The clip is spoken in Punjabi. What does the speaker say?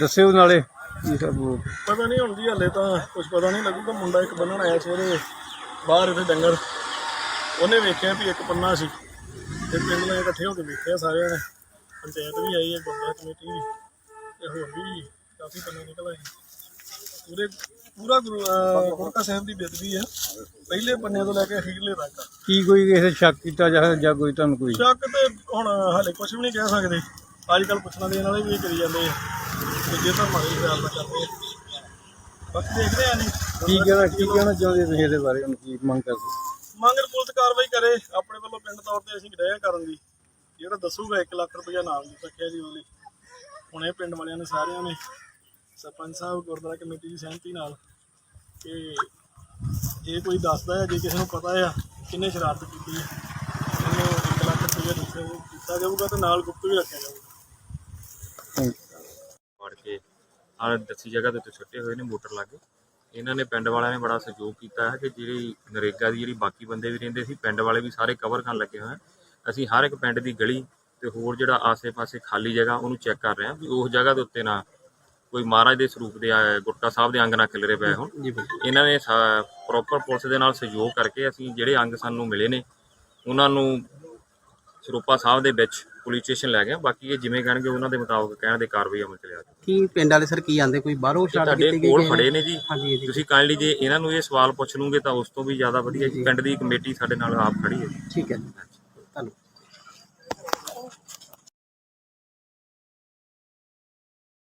ਦੱਸਿਓ ਨਾਲੇ ਕੀ ਸਭ ਪਤਾ ਨਹੀਂ ਹੁਣ ਜੀ ਹਲੇ ਤਾਂ ਕੁਝ ਪਤਾ ਨਹੀਂ ਲੱਗੂਗਾ ਮੁੰਡਾ ਇੱਕ ਬੰਨਣ ਆਇਆ ਸਵੇਰੇ ਬਾਹਰ ਇੱਥੇ ਡੰਗਰ। ਉਹਨੇ ਵੇਖਿਆ ਵੀ ਇੱਕ ਪੰਨਾ ਸੀ। ਤੇ ਪਿੰਡ ਨੇ ਇਕੱਠੇ ਹੋ ਕੇ ਵੇਖਿਆ ਸਾਰਿਆਂ ਨੇ। ਪੰਚਾਇਤ ਵੀ ਆਈ ਹੈ, ਗੁਰਦੁਆਰਾ ਕਮੇਟੀ ਵੀ। ਤੇ ਹੋਰ ਵੀ ਕਾਫੀ ਪੰਨੇ ਨਿਕਲ ਆਏ। ਪੂਰੇ ਪੂਰਾ ਗੁਰੂ ਅਹ ਸਾਹਿਬ ਦੀ ਬੇਦਬੀ ਹੈ। ਪਹਿਲੇ ਪੰਨੇ ਤੋਂ ਲੈ ਕੇ ਅਖੀਰਲੇ ਤੱਕ। ਕੀ ਕੋਈ ਕਿਸੇ ਸ਼ੱਕ ਕੀਤਾ ਜਾਂ ਜਾਂ ਕੋਈ ਤੁਹਾਨੂੰ ਕੋਈ? ਸ਼ੱਕ ਤੇ ਹੁਣ ਹਾਲੇ ਕੁਝ ਵੀ ਨਹੀਂ ਕਹਿ ਸਕਦੇ। ਅੱਜ ਕੱਲ ਪੁੱਛਣਾ ਦੇਣ ਵਾਲੇ ਵੀ ਕਰੀ ਜਾਂਦੇ ਆ। ਤੇ ਜੇ ਧਰਮਾਂ ਦੀ ਖਿਆਲ ਨਾ ਕਰਦੇ ਆ। ਬਾਕੀ ਦੇਖਦੇ ਆ ਜੀ। ਕੀ ਕਹਿਣਾ ਕੀ ਕਹਿਣਾ ਚਾਹੁੰਦੇ ਤੁਸੀਂ ਇਹਦੇ ਬਾਰੇ? ਹੁਣ ਕੀ ਮੰਗ ਕਰਦੇ? ਮੰਗਰ ਪੁਲਿਸ ਕਾਰਵਾਈ ਕਰੇ। ਆਪਣੇ ਵੱਲੋਂ ਪਿੰਡ ਤੌਰ ਤੇ ਅਸੀਂ ਡਿਆ ਕਰਨ ਦੀ ਜਿਹੜਾ ਦੱਸੂਗਾ 1 ਲੱਖ ਰੁਪਇਆ ਨਾਮ ਦੀ ਰੱਖਿਆ ਜੀ ਉਹਨੇ। ਹੁਣ ਪਿੰਡ ਵਾਲਿਆਂ ਨੇ ਸਾਰਿਆਂ ਨੇ ਸਰਪੰਚ ਸਾਹਿਬ, ਗੁਰਦੁਆਰਾ ਕਮੇਟੀ ਦੀ ਸਹਿਮਤੀ ਨਾਲ ਕਿ ਜੇ ਕੋਈ ਦੱਸਦਾ ਹੈ, ਜੇ ਕਿਸੇ ਨੂੰ ਪਤਾ ਆ ਕਿੰਨੇ ਸ਼ਰਾਰਤ ਕੀਤੀ ਹੈ, ਉਹਨੂੰ 1 ਲੱਖ ਰੁਪਇਆ ਦਿੱਤਾ ਦਿੱਤਾ ਜਾਊਗਾ ਤੇ ਨਾਲ ਗੁਪਤ ਵੀ ਰੱਖਿਆ ਜਾਊਗਾ। ਫੜ ਕੇ ਆਹ ਦੱਸੀ ਜਗ੍ਹਾ ਦੇ ਉੱਤੇ ਛੱਟੇ ਹੋਏ ਨੇ ਮੋਟਰ ਲੱਗ। ਇਹਨਾਂ ਨੇ ਪਿੰਡ ਵਾਲਿਆਂ ਨੇ ਬੜਾ ਸਹਿਯੋਗ ਕੀਤਾ ਹੈ ਕਿ ਜਿਹੜੀ ਨਰੇਗਾ ਦੀ ਜਿਹੜੀ ਬਾਕੀ ਬੰਦੇ ਵੀ ਰਹਿੰਦੇ ਸੀ, ਪਿੰਡ ਵਾਲੇ ਵੀ ਸਾਰੇ ਕਵਰ ਕਰਨ ਲੱਗੇ ਹੋਏ ਅਸੀਂ ਹਰ ਇੱਕ ਪਿੰਡ ਦੀ ਗਲੀ ਤੇ ਹੋਰ ਜਿਹੜਾ ਆਸੇ-ਪਾਸੇ ਖਾਲੀ ਜਗ੍ਹਾ ਉਹਨੂੰ ਚੈੱਕ ਕਰ ਰਹੇ ਹਾਂ ਵੀ ਉਸ ਜਗ੍ਹਾ ਦੇ ਉੱਤੇ ਨਾ ਕੋਈ ਮਹਾਰਾਜ ਦੇ ਸਰੂਪ ਦੇ ਆ- ਗੁਟਕਾ ਸਾਹਿਬ ਦੇ ਅੰਗ ਨਾ ਖਿਲਰੇ ਪਏ ਹੋਣ। ਇਹਨਾਂ ਨੇ ਪ੍ਰੋਪਰ ਪੁਲਿਸ ਦੇ ਨਾਲ ਸਹਿਯੋਗ ਕਰਕੇ ਅਸੀਂ ਜਿਹੜੇ ਅੰਗ ਸਾਨੂੰ ਮਿਲੇ ਨੇ ਉਹਨਾਂ ਨੂੰ ਸਰੂਪਾ ਸਾਹਿਬ ਦੇ ਵਿੱਚ ਪੁਲਿਸ ਸਟੇਸ਼ਨ ਲੈ ਗਏ ਬਾਕੀ ਇਹ ਜਿਵੇਂ ਕਹਿਣਗੇ ਉਹਨਾਂ ਦੇ ਮੁਤਾਬਕ ਕਹਿਣ ਦੇ ਕਾਰਵਾਈ ਅਮਲ ਚ ਲਿਆ ਜਾਊ ਕੀ ਪਿੰਡ ਵਾਲੇ ਸਰ ਕੀ ਆਂਦੇ? ਕੋਈ ਬਾਹਰੋਂ ਸ਼ਾਟ ਤੁਹਾਡੇ ਕੀਤੀ ਕੋਲ ਗਈ ਫੜੇ ਨੇ ਜੀ। ਹਾਂਜੀ ਜੀ ਤੁਸੀਂ ਜੇ ਇਹਨਾਂ ਨੂੰ ਇਹ ਸਵਾਲ ਪੁੱਛ ਲੂਗੇ ਤਾਂ ਉਸ ਤੋਂ ਵੀ ਜ਼ਿਆਦਾ ਵਧੀਆ ਜੀ। ਪਿੰਡ ਦੀ ਕਮੇਟੀ ਸਾਡੇ ਨਾਲ ਆਪ ਖੜੀ ਹੈ ਠੀਕ ਹੈ। ਜੀ